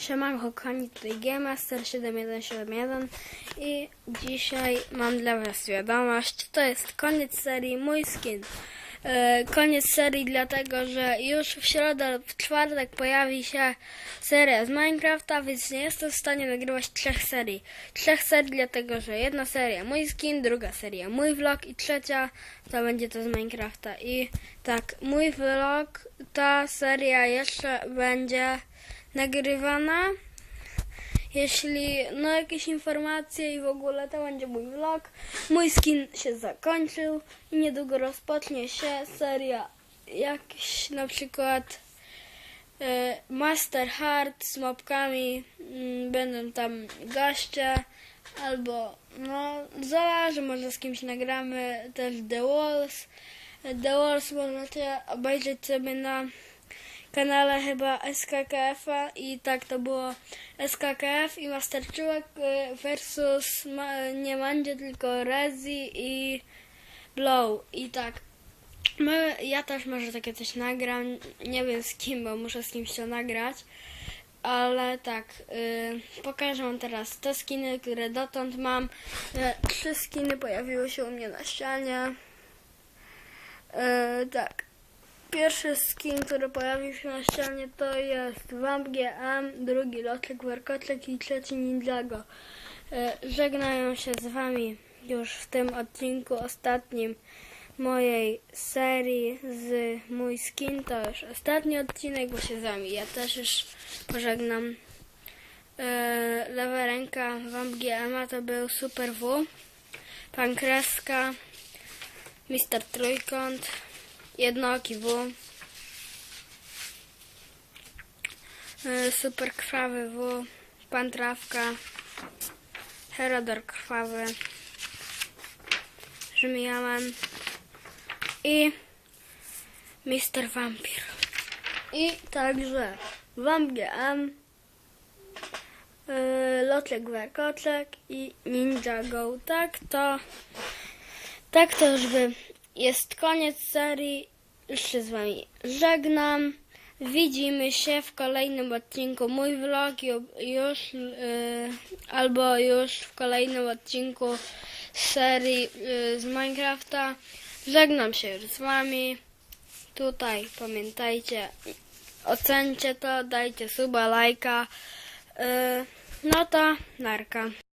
Siemanko, kochani, tutaj Gmaster7171 i dzisiaj mam dla Was wiadomość, to jest koniec serii Mój Skin. E, koniec serii dlatego, że już w środę w czwartek pojawi się seria z Minecrafta, więc nie jestem w stanie nagrywać trzech serii. Trzech serii dlatego, że jedna seria Mój Skin, druga seria Mój Vlog i trzecia to będzie to z Minecrafta. I tak, mój vlog, ta seria jeszcze będzie nagrywana. Jeśli no jakieś informacje i w ogóle to będzie mój vlog. Mój skin się zakończył i niedługo rozpocznie się seria jakiś na przykład e, Master Heart z mopkami. Mm, Będą tam goście albo no zależy może z kimś nagramy też The Walls. The Walls możecie obejrzeć sobie na kanale chyba SKKF-a i tak to było SKKF i Master Czułek y, versus ma, nie Mandzie, tylko Rezi i Blow i tak. My, ja też może takie coś nagram, nie wiem z kim, bo muszę z kimś to nagrać, ale tak, y, pokażę wam teraz te skiny, które dotąd mam. Y, trzy skiny pojawiły się u mnie na ścianie. Y, tak. Pierwszy skin, który pojawił się na ścianie to jest Vamp GM, drugi Loczek Werkoczek i trzeci Ninjago. E, Żegnają się z wami już w tym odcinku ostatnim mojej serii z mój skin. To już ostatni odcinek, bo się z wami ja też już pożegnam. E, Lewa ręka Vamp GM to był Super W, Pan Kreska, Mister Trójkąt, Jednooki W. Y, Super krwawy W. Pan Trawka. Herodor krwawy. Żmijaman. I Mister Vampir. I także Vamp GM. y, Loczek Werkoczek i Ninja Go. Tak to tak to już by jest koniec serii. Już się z wami żegnam. Widzimy się w kolejnym odcinku. Mój vlog ju- już yy, albo już w kolejnym odcinku serii yy, z Minecrafta. Żegnam się już z wami. Tutaj pamiętajcie, ocencie to, dajcie suba, lajka. Yy, no to narka.